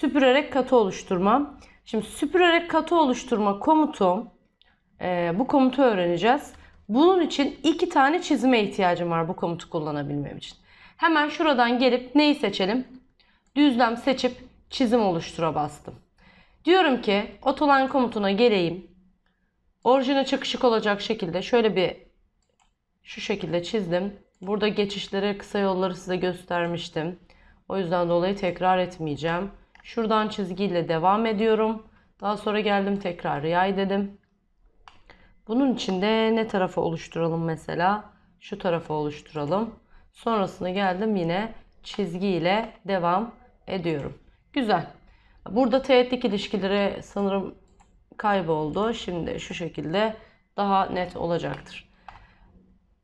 süpürerek katı oluşturma. Şimdi süpürerek katı oluşturma komutu e, bu komutu öğreneceğiz. Bunun için iki tane çizime ihtiyacım var bu komutu kullanabilmem için. Hemen şuradan gelip neyi seçelim? Düzlem seçip çizim oluştura bastım. Diyorum ki otoline komutuna geleyim. Orijine çakışık olacak şekilde şöyle bir şu şekilde çizdim. Burada geçişleri, kısa yolları size göstermiştim. O yüzden dolayı tekrar etmeyeceğim. Şuradan çizgiyle devam ediyorum. Daha sonra geldim tekrar yay dedim. Bunun için de ne tarafa oluşturalım mesela? Şu tarafa oluşturalım. Sonrasında geldim yine çizgiyle devam ediyorum. Güzel. Burada teğetlik ilişkileri sanırım kayboldu. Şimdi şu şekilde daha net olacaktır.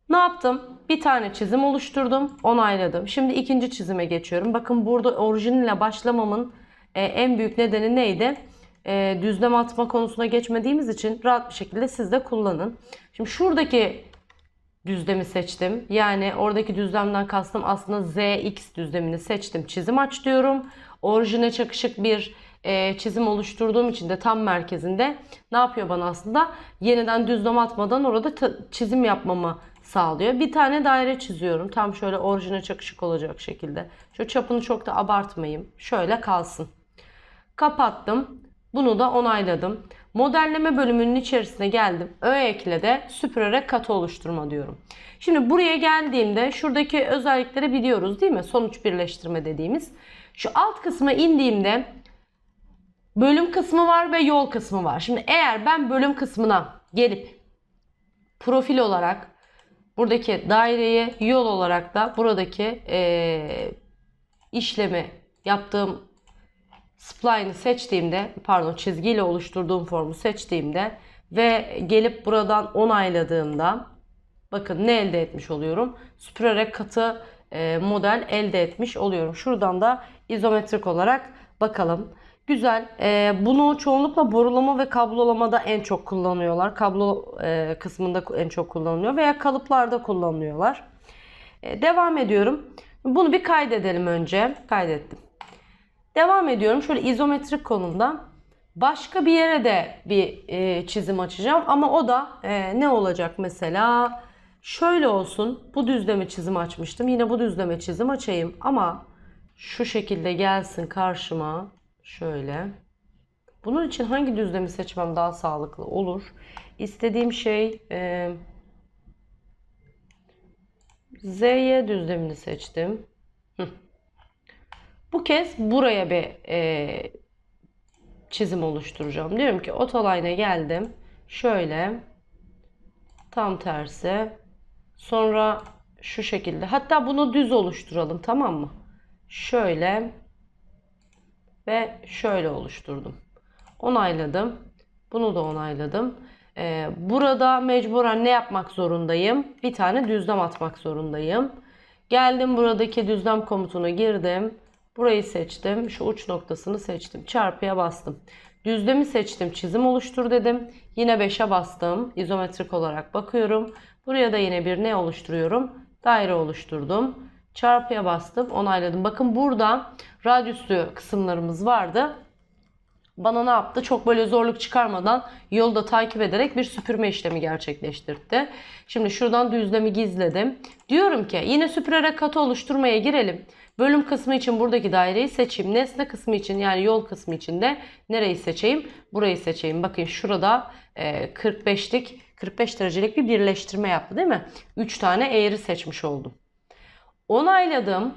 Ne yaptım? Bir tane çizim oluşturdum, onayladım. Şimdi ikinci çizime geçiyorum. Bakın burada orijinle başlamamın e, en büyük nedeni neydi? E, düzlem atma konusuna geçmediğimiz için rahat bir şekilde siz de kullanın. Şimdi şuradaki düzlemi seçtim. Yani oradaki düzlemden kastım aslında ZX düzlemini seçtim. Çizim aç diyorum. Orijine çakışık bir e, çizim oluşturduğum için de tam merkezinde ne yapıyor bana aslında? Yeniden düzlem atmadan orada çizim yapmamı sağlıyor. Bir tane daire çiziyorum. Tam şöyle orijine çakışık olacak şekilde. Şu çapını çok da abartmayayım. Şöyle kalsın. Kapattım. Bunu da onayladım. Modelleme bölümünün içerisine geldim. Ö ekle de süpürerek katı oluşturma diyorum. Şimdi buraya geldiğimde şuradaki özellikleri biliyoruz değil mi? Sonuç birleştirme dediğimiz. Şu alt kısma indiğimde bölüm kısmı var ve yol kısmı var. Şimdi eğer ben bölüm kısmına gelip profil olarak buradaki daireyi yol olarak da buradaki eee, işlemi yaptığım spline'ı seçtiğimde pardon çizgiyle oluşturduğum formu seçtiğimde ve gelip buradan onayladığımda bakın ne elde etmiş oluyorum? Süpürerek katı e, model elde etmiş oluyorum. Şuradan da izometrik olarak bakalım. Güzel. E, bunu çoğunlukla borulama ve kablolamada en çok kullanıyorlar. Kablo e, kısmında en çok kullanılıyor veya kalıplarda kullanıyorlar. E, devam ediyorum. Bunu bir kaydedelim önce. Kaydettim. Devam ediyorum. Şöyle izometrik konumda. Başka bir yere de bir e, çizim açacağım. Ama o da e, ne olacak mesela? Şöyle olsun. Bu düzleme çizim açmıştım. Yine bu düzleme çizim açayım. Ama şu şekilde gelsin karşıma. Şöyle. Bunun için hangi düzlemi seçmem daha sağlıklı olur? İstediğim şey e, ZY düzlemini seçtim. Bu kez buraya bir e, çizim oluşturacağım. Diyorum ki otoline'a geldim. Şöyle tam tersi. Sonra şu şekilde. Hatta bunu düz oluşturalım tamam mı? Şöyle ve şöyle oluşturdum. Onayladım. Bunu da onayladım. Ee, burada mecburen ne yapmak zorundayım? Bir tane düzlem atmak zorundayım. Geldim buradaki düzlem komutuna girdim. Burayı seçtim. Şu uç noktasını seçtim. Çarpıya bastım. Düzlemi seçtim. Çizim oluştur dedim. Yine 5'e bastım. İzometrik olarak bakıyorum. Buraya da yine bir ne oluşturuyorum? Daire oluşturdum. Çarpıya bastım. Onayladım. Bakın burada radyüslü kısımlarımız vardı bana ne yaptı? Çok böyle zorluk çıkarmadan yolda takip ederek bir süpürme işlemi gerçekleştirdi. Şimdi şuradan düzlemi gizledim. Diyorum ki yine süpürerek katı oluşturmaya girelim. Bölüm kısmı için buradaki daireyi seçeyim. Nesne kısmı için yani yol kısmı için de nereyi seçeyim? Burayı seçeyim. Bakın şurada e, 45'lik 45 derecelik bir birleştirme yaptı değil mi? 3 tane eğri seçmiş oldum. Onayladım.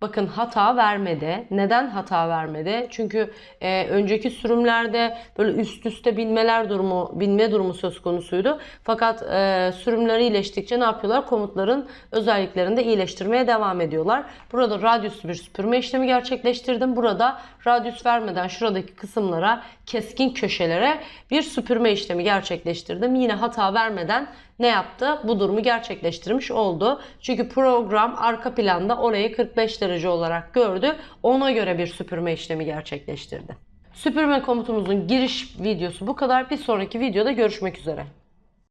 Bakın hata vermedi. Neden hata vermedi? Çünkü e, önceki sürümlerde böyle üst üste binmeler durumu, binme durumu söz konusuydu. Fakat e, sürümleri iyileştikçe ne yapıyorlar? Komutların özelliklerini de iyileştirmeye devam ediyorlar. Burada radyüslü bir süpürme işlemi gerçekleştirdim. Burada radyüs vermeden şuradaki kısımlara, keskin köşelere bir süpürme işlemi gerçekleştirdim. Yine hata vermeden ne yaptı? Bu durumu gerçekleştirmiş oldu. Çünkü program arka planda orayı 45 derece olarak gördü. Ona göre bir süpürme işlemi gerçekleştirdi. Süpürme komutumuzun giriş videosu bu kadar. Bir sonraki videoda görüşmek üzere.